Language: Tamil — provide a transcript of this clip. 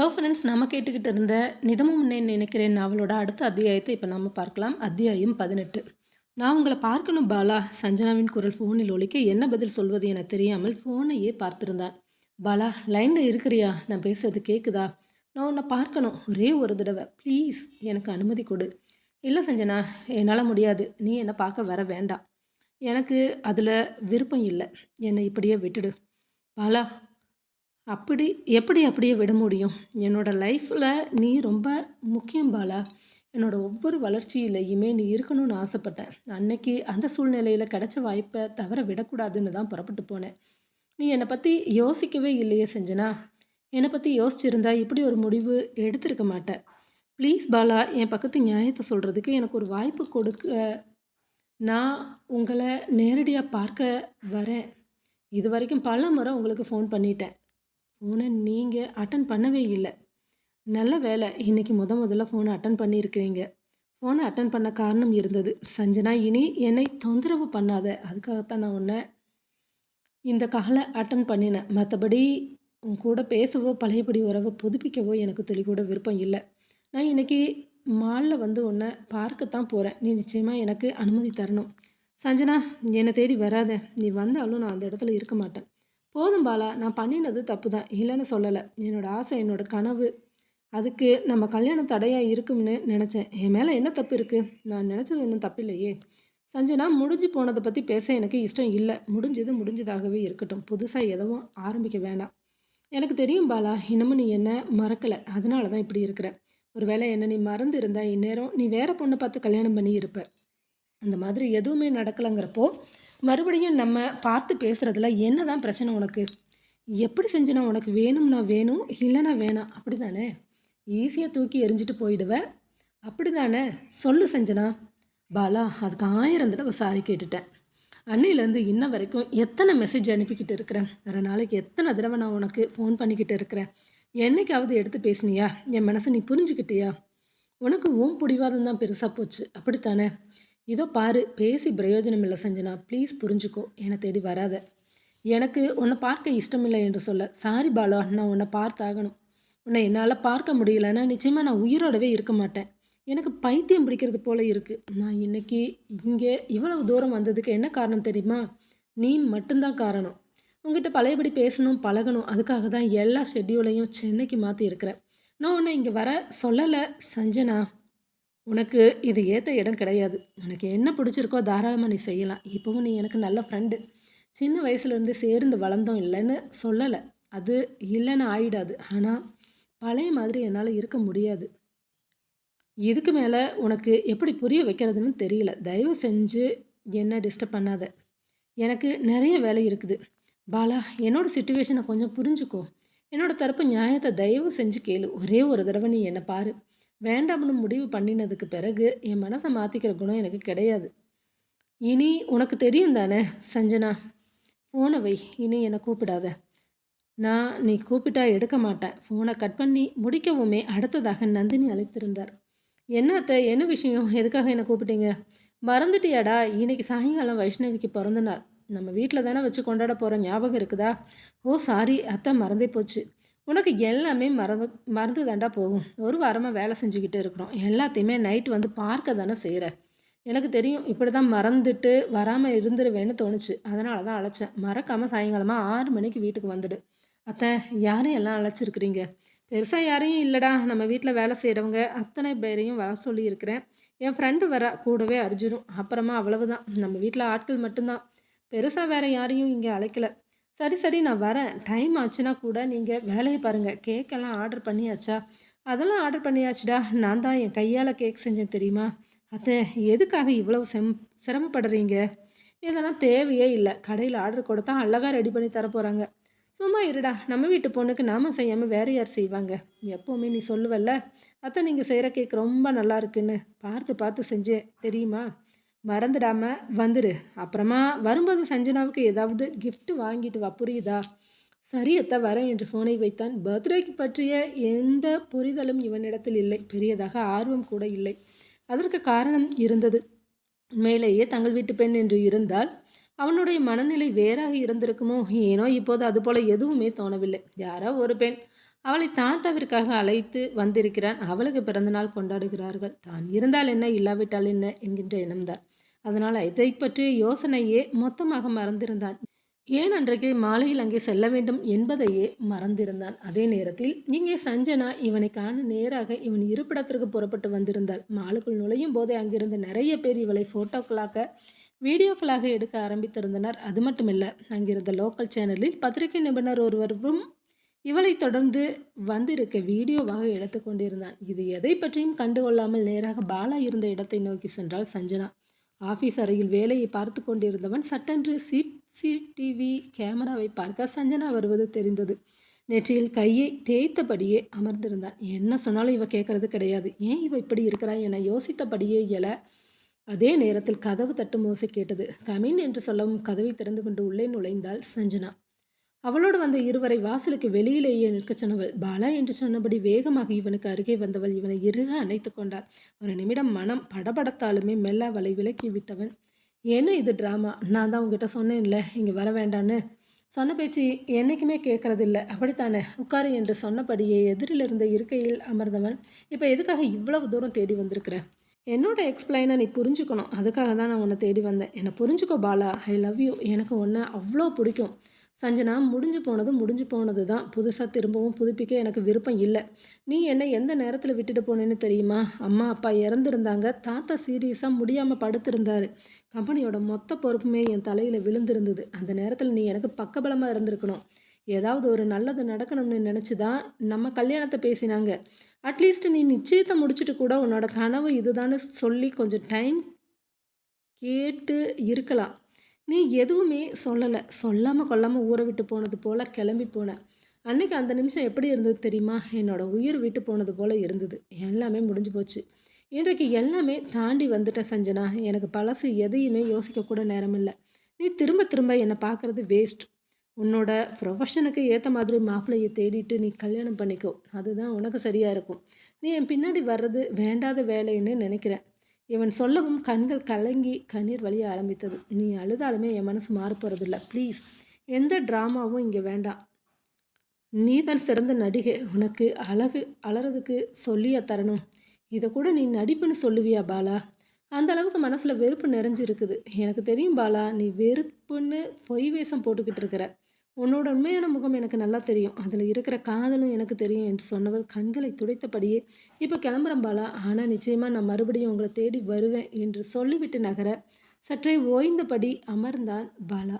ஹலோ ஃப்ரெண்ட்ஸ் நம்ம கேட்டுக்கிட்டு இருந்த நிதமும் முன்னே நினைக்கிறேன் நாவலோட அடுத்த அத்தியாயத்தை இப்போ நம்ம பார்க்கலாம். அத்தியாயம் பதினெட்டு. நான் உங்களை பார்க்கணும் பாலா. சஞ்சனாவின் குரல் ஃபோனில் ஒழிக்க என்ன பதில் சொல்வது என தெரியாமல் ஃபோனையே பார்த்துருந்தான். பாலா லைனில் இருக்கிறியா? நான் பேசுறது கேட்குதா நான் உன்னை பார்க்கணும் ஒரே ஒரு தடவை. ப்ளீஸ் எனக்கு அனுமதி கொடு. இல்லை சஞ்சனா என்னால் முடியாது. நீ என்னை பார்க்க வர வேண்டாம். எனக்கு அதில் விருப்பம் இல்லை. என்னை இப்படியே விட்டுடு. பாலா அப்படி எப்படி அப்படியே விட முடியும்? என்னோட லைஃப்பில் நீ ரொம்ப முக்கியம் பாலா. என்னோட ஒவ்வொரு வளர்ச்சியிலையுமே நீ இருக்கணும்னு ஆசைப்பட்டேன். அன்னைக்கு அந்த சூழ்நிலையில் கிடைச்ச வாய்ப்பை தவற விடக்கூடாதுன்னு தான் புறப்பட்டு போனேன். நீ என்னை பற்றி யோசிக்கவே இல்லையே செஞ்சனா? என்னை பற்றி யோசிச்சிருந்தா இப்படி ஒரு முடிவு எடுத்திருக்க மாட்டேன் ப்ளீஸ் பாலா என் பக்கத்து நியாயத்தை சொல்கிறதுக்கு எனக்கு ஒரு வாய்ப்பு கொடுக்க நான் உங்களை நேரடியாக பார்க்க வரேன். இது வரைக்கும் பல முறை உங்களுக்கு ஃபோன் பண்ணிட்டேன். ஃபோனை நீங்கள் அட்டன் பண்ணவே இல்லை. நல்ல வேலை இன்னைக்கு முத முதல்ல ஃபோனை அட்டன் பண்ணியிருக்கிறீங்க ஃபோனை அட்டன் பண்ண காரணம் இருந்தது. சஞ்சனா இனி என்னை தொந்தரவு பண்ணாத. அதுக்காகத்தான் நான் உன்னை இந்த காலை அட்டன் பண்ணினேன். மற்றபடி உன் கூட பேசவோ பழையபடி உறவை புதுப்பிக்கவோ எனக்கு துளி கூட விருப்பம் இல்லை. நான் இன்னைக்கு மாலில் வந்து உன்னை பார்க்கத்தான் போகிறேன் நீ நிச்சயமாக எனக்கு அனுமதி தரணும். சஞ்சனா என்னை தேடி வராத. நீ வந்தாலும் நான் அந்த இடத்துல இருக்க மாட்டேன். போதும் பாலா நான் பண்ணினது தப்பு தான் இல்லைன்னு சொல்லலை. என்னோடய ஆசை என்னோடய கனவு. அதுக்கு நம்ம கல்யாணம் தடையாக இருக்கும்னு நினச்சேன். என் மேலே என்ன தப்பு இருக்குது நான் நினச்சது ஒன்றும் தப்பில்லையே. சஞ்சனா முடிஞ்சு போனதை பற்றி பேச எனக்கு இஷ்டம் இல்லை. முடிஞ்சது முடிஞ்சதாகவே இருக்கட்டும். புதுசாக எதுவும் ஆரம்பிக்க வேணாம். எனக்கு தெரியும் பாலா இன்னமும் நீ என்ன மறக்கலை. அதனால தான் இப்படி இருக்கிற. ஒருவேளை என்ன நீ மறந்து இருந்தால் இந்நேரம் நீ வேற பொண்ணை பார்த்து கல்யாணம் பண்ணி இருப்ப அந்த மாதிரி எதுவுமே நடக்கலைங்கிறப்போ மறுபடியும் நம்ம பார்த்து பேசுகிறதுல என்ன தான் பிரச்சனை உனக்கு? எப்படி செஞ்சுனா உனக்கு வேணும்னா வேணும் இல்லைனா வேணாம் அப்படி தானே ஈஸியாக தூக்கி எரிஞ்சிட்டு போயிடுவேன் அப்படி தானே சொல்லு செஞ்சனா. பாலா அதுக்கு ஆயிரம் தடவை சாரி கேட்டுட்டேன். அன்னையிலேருந்து இன்ன வரைக்கும் எத்தனை மெசேஜ் அனுப்பிக்கிட்டு இருக்கிறேன்? வேறு நாளைக்கு எத்தனை தடவை நான் உனக்கு ஃபோன் பண்ணிக்கிட்டு இருக்கிறேன்? என்னைக்காவது எடுத்து பேசுனியா? என் மனசை நீ புரிஞ்சுக்கிட்டியா? உனக்கு ஓம் பிடிவாதம் தான் பெருசாக போச்சு. அப்படித்தானே? இதோ பாரு பேசி பிரயோஜனம் இல்லை செஞ்சனா. ப்ளீஸ் புரிஞ்சுக்கோ. என்னை தேடி வராத. எனக்கு உன்னை பார்க்க இஷ்டமில்லை என்று சொல்ல சாரி பாலா நான் உன்னை பார்த்தாகணும். உன்னை என்னால் பார்க்க முடியலன்னா நிச்சயமாக நான் உயிரோடவே இருக்க மாட்டேன். எனக்கு பைத்தியம் பிடிக்கிறது போல இருக்குது நான் இன்னைக்கு இங்கே இவ்வளவு தூரம் வந்ததுக்கு என்ன காரணம் தெரியுமா? நீ மட்டும்தான் காரணம். உங்ககிட்ட பழையபடி பேசணும் பழகணும். அதுக்காக தான் எல்லா ஷெட்யூலையும் சென்னைக்கு மாற்றி இருக்கிறேன். நான் உன்னை இங்கே வர சொல்லலை சஞ்சனா. உனக்கு இது ஏற்ற இடம் கிடையாது. உனக்கு என்ன பிடிச்சிருக்கோ தாராளமாக நீ செய்யலாம். இப்போவும் நீ எனக்கு நல்ல ஃப்ரெண்டு சின்ன வயசுலேருந்து சேர்ந்து வளர்ந்தோம் இல்லைன்னு சொல்லலை. அது இல்லைன்னு ஆயிடாது. ஆனால் பழைய மாதிரி என்னால் இருக்க முடியாது. இதுக்கு மேலே உனக்கு எப்படி புரிய வைக்கிறதுன்னு தெரியல. தயவு செஞ்சு என்ன டிஸ்டர்ப் பண்ணாத. எனக்கு நிறைய வேலை இருக்குது. பாலா என்னோடய சுச்சுவேஷனை கொஞ்சம் புரிஞ்சுக்கோ. என்னோட தரப்பு நியாயத்தை தயவு செஞ்சு கேளு. ஒரே ஒரு தடவை நீ என்னை பாரு. வேண்டாம்னு முடிவு பண்ணினதுக்கு பிறகு என் மனசை மாற்றிக்கிற குணம் எனக்கு கிடையாது. இனி உனக்கு தெரியும் தானே சஞ்சனா? ஃபோனை வை இனி என்னை கூப்பிடாத. நான் நீ கூப்பிட்டா எடுக்க மாட்டேன். ஃபோனை கட் பண்ணி முடிக்கவுமே அடுத்ததாக நந்தினி அழைத்திருந்தார். என்னத்த என்ன விஷயம்? எதுக்காக என்னை கூப்பிட்டீங்க? மறந்துட்டியாடா இன்னைக்கு சாயங்காலம் வைஷ்ணவிக்கு பிறந்த நாள். நம்ம வீட்டில் தானே வச்சு கொண்டாட போகிற ஞாபகம் இருக்குதா? ஓ சாரி அத்தை மறந்தே போச்சு. உனக்கு எல்லாமே மறந்து மறந்து தாண்டா போகும். ஒரு வாரமாக வேலை செஞ்சுக்கிட்டு இருக்கிறோம். எல்லாத்தையுமே நைட் வந்து பார்க்க தானே செய்கிற எனக்கு தெரியும் இப்படி தான் மறந்துட்டு வராமல் இருந்துருவேன்னு தோணுச்சு. அதனால தான் அழைச்சேன். மறக்காமல் சாயங்காலமாக ஆறு மணிக்கு வீட்டுக்கு வந்துடு. அத்தை யாரையும் எல்லாம் அழைச்சிருக்கிறீங்க? பெருசாக யாரையும் இல்லைடா. நம்ம வீட்டில் வேலை செய்கிறவங்க அத்தனை பேரையும் வர சொல்லியிருக்கிறேன். என் ஃப்ரெண்டு வர கூடவே அரிஞ்சிடும் அப்புறமா அவ்வளவுதான். நம்ம வீட்டில் ஆட்கள் மட்டும்தான். பெருசாக வேறு யாரையும் இங்கே அழைக்கலை. சரி சரி நான் வரேன். டைம் ஆச்சுன்னா கூட நீங்கள் வேலையை பாருங்கள் கேக்கெல்லாம் ஆர்டர் பண்ணியாச்சா? அதெல்லாம் ஆர்டர் பண்ணியாச்சுடா. நான் தான் என் கையால் கேக் செஞ்சேன் தெரியுமா? அத்தை எதுக்காக இவ்வளவு செம் சிரமப்படுறீங்க? இதெல்லாம் தேவையே இல்லை. கடையில் ஆர்டர் கொடுத்தா அழகாக ரெடி பண்ணி தர போகிறாங்க சும்மா இருடா. நம்ம வீட்டு பொண்ணுக்கு நாம செய்யாமல் வேறு யார் செய்வாங்க? எப்போவுமே நீ சொல்லுவல்ல. அத்தை நீங்கள் செய்கிற கேக் ரொம்ப நல்லா இருக்குன்னு. பார்த்து பார்த்து செஞ்சேன். தெரியுமா? மறந்துடாம வந்துடு. அப்புறமா வரும்போது சஞ்சனாவுக்கு ஏதாவது கிஃப்ட் வாங்கிட்டு வா புரியுதா? சரியத்த வரேன் என்று ஃபோனை வைத்தான். பர்த்டேக்கு பற்றிய எந்த புரிதலும் இவனிடத்தில் இல்லை. பெரியதாக ஆர்வம் கூட இல்லை. அதற்கு காரணம் இருந்தது. மேலேயே தங்கள் வீட்டு பெண் என்று இருந்தால் அவனுடைய மனநிலை வேறாக இருந்திருக்குமோ? ஏனோ இப்போது அதுபோல எதுவுமே தோணவில்லை. யாரோ ஒரு பெண் அவளை தாத்தாவிற்காக அழைத்து வந்திருக்கிறான். அவளுக்கு பிறந்தநாள் கொண்டாடுகிறார்கள். தான் இருந்தால் என்ன இல்லாவிட்டால் என்ன? என்கின்ற எண்ணம்தான். அதனால் இதை பற்றிய யோசனையே மொத்தமாக மறந்திருந்தான். ஏன் அன்றைக்கு மாலையில் அங்கே செல்ல வேண்டும் என்பதையே மறந்திருந்தான். அதே நேரத்தில் இங்கே சஞ்சனா இவனை காண நேராக இவன் இருப்பிடத்திற்கு புறப்பட்டு வந்திருந்தாள். மாலுக்குள் நுழையும் போதே அங்கிருந்து நிறைய பேர் இவளை ஃபோட்டோக்களாக வீடியோக்களாக எடுக்க ஆரம்பித்திருந்தனர். அது மட்டுமில்ல அங்கிருந்த லோக்கல் சேனலில் பத்திரிகை நிபுணர் ஒருவரும் இவளை தொடர்ந்து வந்திருக்க வீடியோவாக எடுத்துக்கொண்டிருந்தான் இது எதை பற்றியும் கண்டுகொள்ளாமல் நேராக பாலா இருந்த இடத்தை நோக்கி சென்றாள் சஞ்சனா. ஆஃபீஸ் அறையில் வேலையை பார்த்து கொண்டிருந்தவன் சட்டென்று சிசிடிவி கேமராவை பார்க்க சஞ்சனா வருவது தெரிந்தது. நெற்றியில் கையை தேய்த்தபடியே அமர்ந்திருந்தான். என்ன சொன்னாலும் இவ கேட்கறது கிடையாது. ஏன் இவ இப்படி இருக்கிறாய் என யோசித்தபடியே இயல அதே நேரத்தில் கதவு தட்டும் ஓசை கேட்டது. கமின் என்று சொல்லவும் கதவை திறந்து கொண்டு உள்ளே நுழைந்தாள் சஞ்சனா. அவளோடு வந்த இருவரை வாசலுக்கு வெளியிலேயே நிற்கச் சொன்னவள் பாலா என்று சொன்னபடி வேகமாக இவனுக்கு அருகே வந்தவள் இவனை இறுக அணைத்து கொண்டாள். ஒரு நிமிடம் மனம் படபடத்தாலுமே மெல்ல அவளை விலக்கி விட்டவன். என்ன இது ட்ராமா? நான் தான் உங்ககிட்ட சொன்னேன்ல இங்கே வர வேண்டான்னு? சொன்ன பேச்சு என்றைக்குமே கேட்குறதில்ல. அப்படித்தானே? உட்காரு என்று சொன்னபடியே எதிரில் இருந்த இருக்கையில் அமர்ந்தவன் இப்போ எதுக்காக இவ்வளவு தூரம் தேடி வந்திருக்கிற? என்னோட எக்ஸ்பிளைனை நீ புரிஞ்சுக்கணும். அதுக்காக தான் நான் உன்னை தேடி வந்தேன். என்னை புரிஞ்சுக்கோ பாலா. I love you. எனக்கு ஒன்று அவ்வளோ பிடிக்கும். சஞ்சனா முடிஞ்சு போனது முடிஞ்சு போனது தான். புதுசாக திரும்பவும் புதுப்பிக்க எனக்கு விருப்பம் இல்லை. நீ என்னை எந்த நேரத்தில் விட்டுட்டு போனேன்னு தெரியுமா? அம்மா அப்பா இறந்துருந்தாங்க. தாத்தா சீரியஸாக முடியாமல் படுத்திருந்தாரு. கம்பெனியோட மொத்த பொறுப்புமே என் தலையில் விழுந்திருந்தது. அந்த நேரத்தில் நீ எனக்கு பக்கபலமாக இருந்திருக்கணும். ஏதாவது ஒரு நல்லது நடக்கணும்னு நினச்சி தான் நம்ம கல்யாணத்தை பேசினாங்க. அட்லீஸ்ட் நீ நிச்சயத்தை முடிச்சுட்டு கூட உன்னோட கனவு இதுதான்னு சொல்லி கொஞ்சம் டைம் கேட்டு இருக்கலாம். நீ எதுவுமே சொல்லலை. சொல்லாமல் கொல்லாமல் ஊரை விட்டு போனது போல் கிளம்பி போனேன் அன்னைக்கு அந்த நிமிஷம் எப்படி இருந்தது தெரியுமா? என்னோட உயிர் விட்டு போனது போல் இருந்தது. எல்லாமே முடிஞ்சு போச்சு. இன்றைக்கு எல்லாமே தாண்டி வந்துட்டேன் சஞ்சனா. எனக்கு பழசு எதையுமே யோசிக்கக்கூட நேரம் இல்லை. நீ திரும்ப திரும்ப என்னை பார்க்குறது வேஸ்ட் உன்னோட ப்ரொஃபஷனுக்கு ஏற்ற மாதிரி மாப்பிள்ளையை தேடிட்டு நீ கல்யாணம் பண்ணிக்கோ. அதுதான் உனக்கு சரியாக இருக்கும். நீ என் பின்னாடி வர்றது வேண்டாத வேலைன்னு நினைக்கிறேன். இவன் சொல்லவும் கண்கள் கலங்கி கண்ணீர் வழிய ஆரம்பித்தது. நீ அழுதாலுமே என் மனசு மாறப்போகிறதில்ல ப்ளீஸ் எந்த ட்ராமாவும் இங்கே வேண்டாம். நீ தான் சிறந்த நடிகை. உனக்கு அழகு அலறதுக்கு சொல்லியா தரணும். இதை கூட நீ நடிப்புன்னு சொல்லுவியா பாலா? அந்த அளவுக்கு மனசில் வெறுப்பு நிறைஞ்சிருக்குது. எனக்கு தெரியும் பாலா நீ வெறுப்புன்னு பொய் வேஷம் போட்டுக்கிட்டு இருக்கிற. உன்னோட உண்மையான முகம் எனக்கு நல்லா தெரியும். அதில் இருக்கிற காதலும் எனக்கு தெரியும் என்று சொன்னவள் கண்களை துடைத்தபடியே இப்போ கிளம்புறேன் பாலா. ஆனால் நிச்சயமாக நான் மறுபடியும் உங்களை தேடி வருவேன் என்று சொல்லிவிட்டு நகர சற்றே ஓய்ந்தபடி அமர்ந்தான் பாலா.